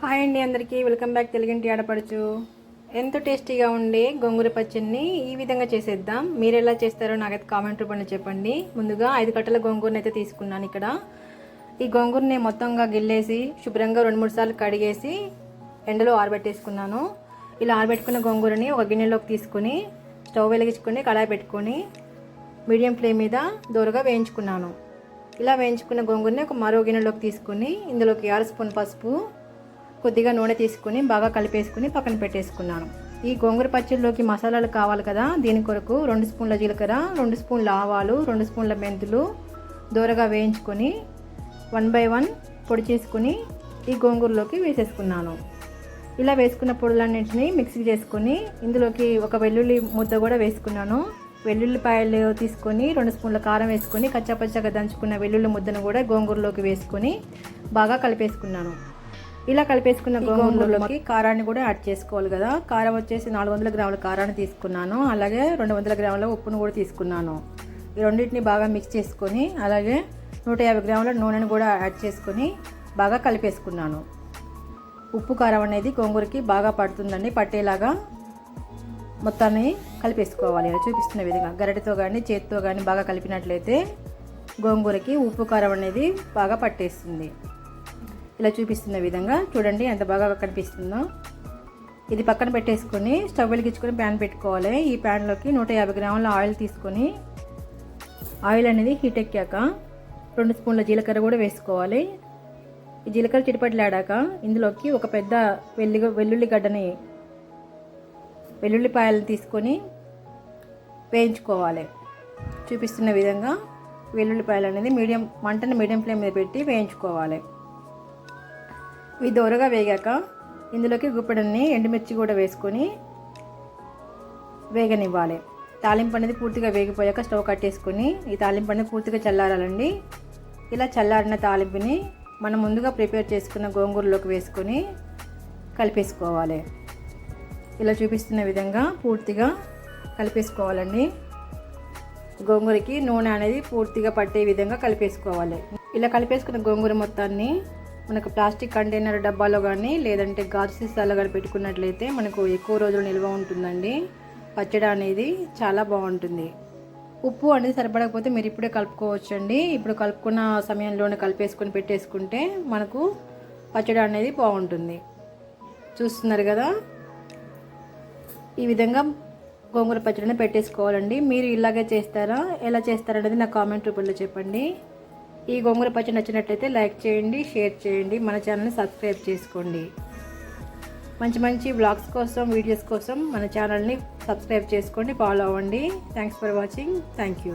Hi అండి అందరికీ. Welcome back తెలుగింటి ఆడపడుచు. ఎంతో టేస్టీగా ఉండే గోంగూర పచ్చడిని ఈ విధంగా చేసేద్దాం. మీరు ఎలా చేస్తారో నాకైతే కామెంట్ రూపంలో చెప్పండి. ముందుగా ఐదు కట్టల గోంగూరని అయితే తీసుకున్నాను ఇక్కడ. ఈ గోంగూరని మొత్తంగా గిల్లేసి శుభ్రంగా రెండు మూడు సార్లు కడిగేసి ఎండలో ఆరబెట్టేసుకున్నాను. ఇలా ఆరబెట్టుకున్న గోంగూరని ఒక గిన్నెలోకి తీసుకుని స్టవ్ వెలిగించుకొని కడాయి పెట్టుకొని మీడియం ఫ్లేమ్ మీద దూరగా వేయించుకున్నాను. ఇలా వేయించుకున్న గోంగూరని ఒక మరో గిన్నెలోకి తీసుకుని ఇందులోకి ఆరు స్పూన్ పసుపు కొద్దిగా నూనె తీసుకుని బాగా కలిపేసుకుని పక్కన పెట్టేసుకున్నాను. ఈ గోంగూర పచ్చడిలోకి మసాలాలు కావాలి కదా దీని కొరకు రెండు స్పూన్ల జీలకర్ర రెండు స్పూన్ల ఆవాలు రెండు స్పూన్ల మెంతులు దూరగా వేయించుకొని వన్ బై వన్ పొడి చేసుకుని ఈ గోంగూరలోకి వేసేసుకున్నాను. ఇలా వేసుకున్న పొడులన్నింటినీ మిక్సీ చేసుకొని ఇందులోకి ఒక వెల్లుల్లి ముద్ద కూడా వేసుకున్నాను. వెల్లుల్లిపాయలు తీసుకొని రెండు స్పూన్ల కారం వేసుకొని కచ్చాపచ్చగా దంచుకున్న వెల్లుల్లి ముద్దను కూడా గోంగూరలోకి వేసుకొని బాగా కలిపేసుకున్నాను. ఇలా కలిపేసుకున్న గోంగూరలోకి కారాన్ని కూడా యాడ్ చేసుకోవాలి కదా. కారం వచ్చేసి నాలుగు వందల గ్రాముల కారాన్ని తీసుకున్నాను. అలాగే రెండు వందల గ్రాముల ఉప్పును కూడా తీసుకున్నాను. ఈ రెండింటిని బాగా మిక్స్ చేసుకొని అలాగే నూట యాభై గ్రాముల నూనెను కూడా యాడ్ చేసుకొని బాగా కలిపేసుకున్నాను. ఉప్పు కారం అనేది గోంగూరకి బాగా పడుతుందండి. పట్టేలాగా మొత్తాన్ని కలిపేసుకోవాలి. ఇలా చూపిస్తున్న విధంగా గరిటెతో కానీ చేతితో కానీ బాగా కలిపినట్లయితే గోంగూరకి ఉప్పు కారం అనేది బాగా పట్టేస్తుంది. ఇలా చూపిస్తున్న విధంగా చూడండి ఎంత బాగా కనిపిస్తుందో. ఇది పక్కన పెట్టేసుకొని స్టవ్ వెలిగించుకొని ప్యాన్ పెట్టుకోవాలి. ఈ ప్యాన్లోకి నూట యాభై గ్రాముల ఆయిల్ తీసుకొని ఆయిల్ అనేది హీట్ ఎక్కాక రెండు స్పూన్ల జీలకర్ర కూడా వేసుకోవాలి. ఈ జీలకర్ర చిటిపట్లాడాక ఇందులోకి ఒక పెద్ద వెల్లి వెల్లుల్లి గడ్డని వెల్లుల్లిపాయలను తీసుకొని వేయించుకోవాలి. చూపిస్తున్న విధంగా వెల్లుల్లిపాయలు అనేది మీడియం మంటను మీడియం ఫ్లేమ్ మీద పెట్టి వేయించుకోవాలి. ఇవి దోరగా వేగాక ఇందులోకి గుప్పెడన్ని ఎండుమిర్చి కూడా వేసుకొని వేగనివ్వాలి. తాలింపు అనేది పూర్తిగా వేగిపోయాక స్టవ్ కట్టేసుకొని ఈ తాలింపు అనేది పూర్తిగా చల్లారాలండి. ఇలా చల్లారిన తాలింపుని మనం ముందుగా ప్రిపేర్ చేసుకున్న గోంగూరలోకి వేసుకొని కలిపేసుకోవాలి. ఇలా చూపిస్తున్న విధంగా పూర్తిగా కలిపేసుకోవాలండి. గోంగూరకి నూనె అనేది పూర్తిగా పట్టే విధంగా కలిపేసుకోవాలి. ఇలా కలిపేసుకున్న గోంగూర మొత్తాన్ని మనకు ప్లాస్టిక్ కంటైనర్ డబ్బాలో కానీ లేదంటే గాజు సీసాలో కానీ పెట్టుకున్నట్లయితే మనకు ఎక్కువ రోజులు నిల్వ ఉంటుందండి. పచ్చడి అనేది చాలా బాగుంటుంది. ఉప్పు అనేది సరిపడకపోతే మీరు ఇప్పుడే కలుపుకోవచ్చు అండి ఇప్పుడు కలుపుకున్న సమయంలోనే కలిపేసుకొని పెట్టేసుకుంటే మనకు పచ్చడి అనేది బాగుంటుంది. చూస్తున్నారు కదా? ఈ విధంగా గోంగూర పచ్చడిని పెట్టేసుకోవాలండి. మీరు ఇలాగే చేస్తారా? ఎలా చేస్తారనేది నా కామెంట్ రూపంలో చెప్పండి. ఈ గోంగూర పచ్చడి నచ్చినట్లయితే లైక్ చేయండి షేర్ చేయండి మన ఛానల్ని సబ్స్క్రైబ్ చేసుకోండి. మంచి మంచి బ్లాగ్స్ కోసం వీడియోస్ కోసం మన ఛానల్ని సబ్స్క్రైబ్ చేసుకోండి ఫాలో అవ్వండి. Thanks for watching thank you